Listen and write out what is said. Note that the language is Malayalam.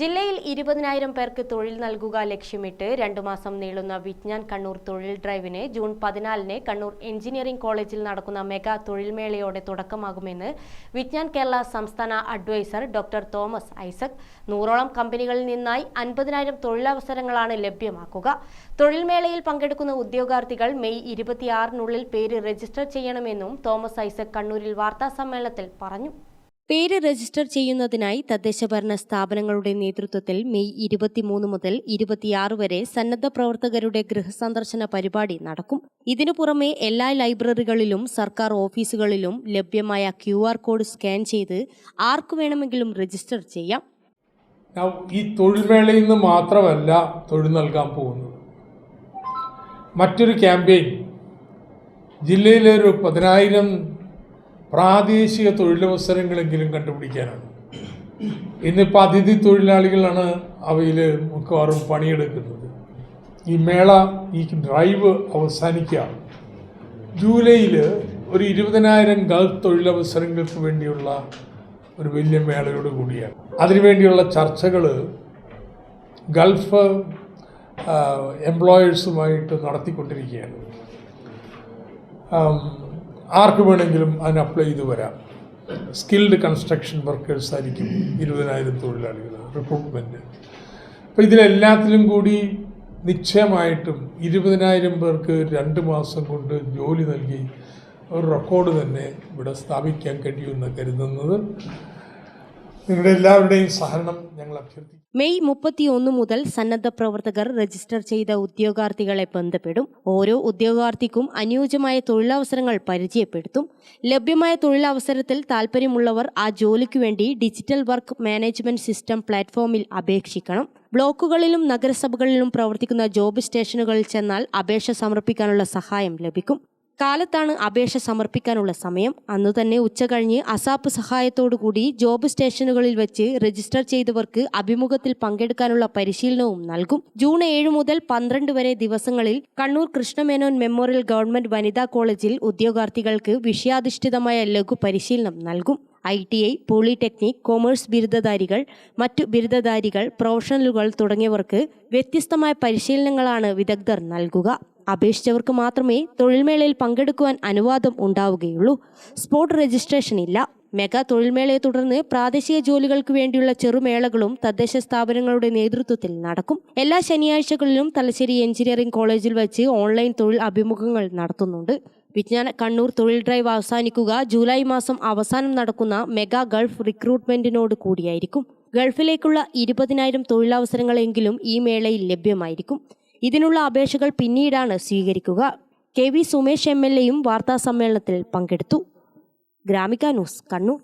ജില്ലയിൽ ഇരുപതിനായിരം പേർക്ക് തൊഴിൽ നൽകുക ലക്ഷ്യമിട്ട് രണ്ടു മാസം നീളുന്ന വിജ്ഞാൻ കണ്ണൂർ തൊഴിൽ ഡ്രൈവിന് ജൂൺ പതിനാലിന് കണ്ണൂർ എഞ്ചിനീയറിംഗ് കോളേജിൽ നടക്കുന്ന മെഗാ തൊഴിൽമേളയോടെ തുടക്കമാകുമെന്ന് വിജ്ഞാൻ കേരള സംസ്ഥാന അഡ്വൈസർ ഡോക്ടർ തോമസ് ഐസക്. നൂറോളം കമ്പനികളിൽ നിന്നായി അൻപതിനായിരം തൊഴിലവസരങ്ങളാണ് ലഭ്യമാക്കുക. തൊഴിൽമേളയിൽ പങ്കെടുക്കുന്ന ഉദ്യോഗാർത്ഥികൾ മെയ് ഇരുപത്തിയാറിനുള്ളിൽ പേര് രജിസ്റ്റർ ചെയ്യണമെന്നും തോമസ് ഐസക് കണ്ണൂരിൽ വാർത്താസമ്മേളനത്തിൽ പറഞ്ഞു. പേര് രജിസ്റ്റർ ചെയ്യുന്നതിനായി തദ്ദേശഭരണ സ്ഥാപനങ്ങളുടെ നേതൃത്വത്തിൽ മെയ് ഇരുപത്തിമൂന്ന് മുതൽ ഇരുപത്തിയാറ് വരെ സന്നദ്ധ പ്രവർത്തകരുടെ ഗൃഹസന്ദർശന പരിപാടി നടക്കും. ഇതിനു പുറമെ എല്ലാ ലൈബ്രറികളിലും സർക്കാർ ഓഫീസുകളിലും ലഭ്യമായ ക്യു കോഡ് സ്കാൻ ചെയ്ത് ആർക്കു വേണമെങ്കിലും രജിസ്റ്റർ ചെയ്യാം. ഈ തൊഴിൽമേളയിൽ നിന്ന് മാത്രമല്ല തൊഴിൽ നൽകാൻ പോകുന്നത്. മറ്റൊരു ക്യാമ്പയിൻ. ജില്ലയിലെ ഒരു പതിനായിരം പ്രാദേശിക തൊഴിലവസരങ്ങളെങ്കിലും കണ്ടുപിടിക്കാനാണ്. ഇന്നിപ്പോൾ അതിഥി തൊഴിലാളികളാണ് അവയിൽ മിക്കവാറും പണിയെടുക്കുന്നത്. ഈ മേള ഈ ഡ്രൈവ് അവസാനിക്കുക. ജൂലൈയിൽ ഒരു ഇരുപതിനായിരം ഗൾഫ് തൊഴിലവസരങ്ങൾക്ക് വേണ്ടിയുള്ള ഒരു വലിയ മേളയോട് കൂടിയാണ്. അതിനുവേണ്ടിയുള്ള ചർച്ചകൾ ഗൾഫ് എംപ്ലോയേഴ്സുമായിട്ട് നടത്തിക്കൊണ്ടിരിക്കുകയാണ്. ആർക്ക് വേണമെങ്കിലും അതിന് അപ്ലൈ ചെയ്ത് വരാം. സ്കിൽഡ് കൺസ്ട്രക്ഷൻ വർക്കേഴ്സ് ആയിരിക്കും ഇരുപതിനായിരം തൊഴിലാളികൾ റിക്രൂട്ട്മെന്റ് അപ്പോൾ ഇതിലെല്ലാത്തിലും കൂടി നിശ്ചയമായിട്ടും ഇരുപതിനായിരം പേർക്ക് രണ്ട് മാസം കൊണ്ട് ജോലി നൽകി ഒരു റെക്കോർഡ് തന്നെ ഇവിടെ സ്ഥാപിക്കാൻ കഴിയുമെന്ന് കരുതുന്നത്. നിങ്ങളുടെ എല്ലാവരുടെയും സഹകരണം ഞങ്ങൾ അഭ്യർത്ഥിക്കും മെയ് മുപ്പത്തിയൊന്ന് മുതൽ സന്നദ്ധ പ്രവർത്തകർ രജിസ്റ്റർ ചെയ്ത ഉദ്യോഗാർത്ഥികളെ ബന്ധപ്പെടും. ഓരോ ഉദ്യോഗാർത്ഥിക്കും അനുയോജ്യമായ തൊഴിലവസരങ്ങൾ പരിചയപ്പെടുത്തും. ലഭ്യമായ തൊഴിലവസരത്തിൽ താൽപ്പര്യമുള്ളവർ ആ ജോലിക്കു വേണ്ടി ഡിജിറ്റൽ വർക്ക് മാനേജ്മെന്റ് സിസ്റ്റം പ്ലാറ്റ്ഫോമിൽ അപേക്ഷിക്കണം. ബ്ലോക്കുകളിലും നഗരസഭകളിലും പ്രവർത്തിക്കുന്ന ജോബ് സ്റ്റേഷനുകളിൽ ചെന്നാൽ അപേക്ഷ സമർപ്പിക്കാനുള്ള സഹായം ലഭിക്കും. കാലത്താണ് അപേക്ഷ സമർപ്പിക്കാനുള്ള സമയം. അന്നു തന്നെ ഉച്ചകഴിഞ്ഞ് അസാപ്പ് സഹായത്തോടുകൂടി ജോബ് സ്റ്റേഷനുകളിൽ വെച്ച് രജിസ്റ്റർ ചെയ്തവർക്ക് അഭിമുഖത്തിൽ പങ്കെടുക്കാനുള്ള പരിശീലനവും നൽകും. ജൂൺ ഏഴ് മുതൽ പന്ത്രണ്ട് വരെ ദിവസങ്ങളിൽ കണ്ണൂർ കൃഷ്ണമേനോൻ മെമ്മോറിയൽ ഗവൺമെന്റ് വനിതാ കോളേജിൽ ഉദ്യോഗാർത്ഥികൾക്ക് വിഷയാധിഷ്ഠിതമായ ലഘു പരിശീലനം നൽകും. I T I polytechnic commerce ബിരുദധാരികൾ മറ്റു ബിരുദധാരികൾ പ്രൊഫഷണലുകൾ തുടങ്ങിയവർക്ക് വ്യത്യസ്തമായ പരിശീലനങ്ങളാണ് വിദഗ്ധർ നൽകുക. അപേക്ഷിച്ചവർക്ക് മാത്രമേ തൊഴിൽമേളയിൽ പങ്കെടുക്കുവാൻ അനുവാദം ഉണ്ടാവുകയുള്ളൂ. സ്പോട്ട് രജിസ്ട്രേഷൻ ഇല്ല. മെഗാ തൊഴിൽമേളയെ തുടർന്ന് പ്രാദേശിക ജോലികൾക്ക് വേണ്ടിയുള്ള ചെറുമേളകളും തദ്ദേശ സ്ഥാപനങ്ങളുടെ നേതൃത്വത്തിൽ നടക്കും. എല്ലാ ശനിയാഴ്ചകളിലും തലശ്ശേരി എഞ്ചിനീയറിംഗ് കോളേജിൽ വെച്ച് ഓൺലൈൻ തൊഴിൽ അഭിമുഖങ്ങൾ നടത്തുന്നുണ്ട്. വിജ്ഞാന കണ്ണൂർ തൊഴിൽ ഡ്രൈവ് അവസാനിക്കുക. ജൂലൈ മാസം അവസാനം നടക്കുന്ന മെഗാ ഗൾഫ് റിക്രൂട്ട്മെന്റിനോട് കൂടിയായിരിക്കും. ഗൾഫിലേക്കുള്ള ഇരുപതിനായിരം തൊഴിലവസരങ്ങളെങ്കിലും ഈ മേളയിൽ ലഭ്യമായിരിക്കും. ഇതിനുള്ള അപേക്ഷകൾ പിന്നീടാണ് സ്വീകരിക്കുക. K V Sumesh M L എയും വാർത്താസമ്മേളനത്തിൽ പങ്കെടുത്തു. ഗ്രാമിക ന്യൂസ് കണ്ണൂർ.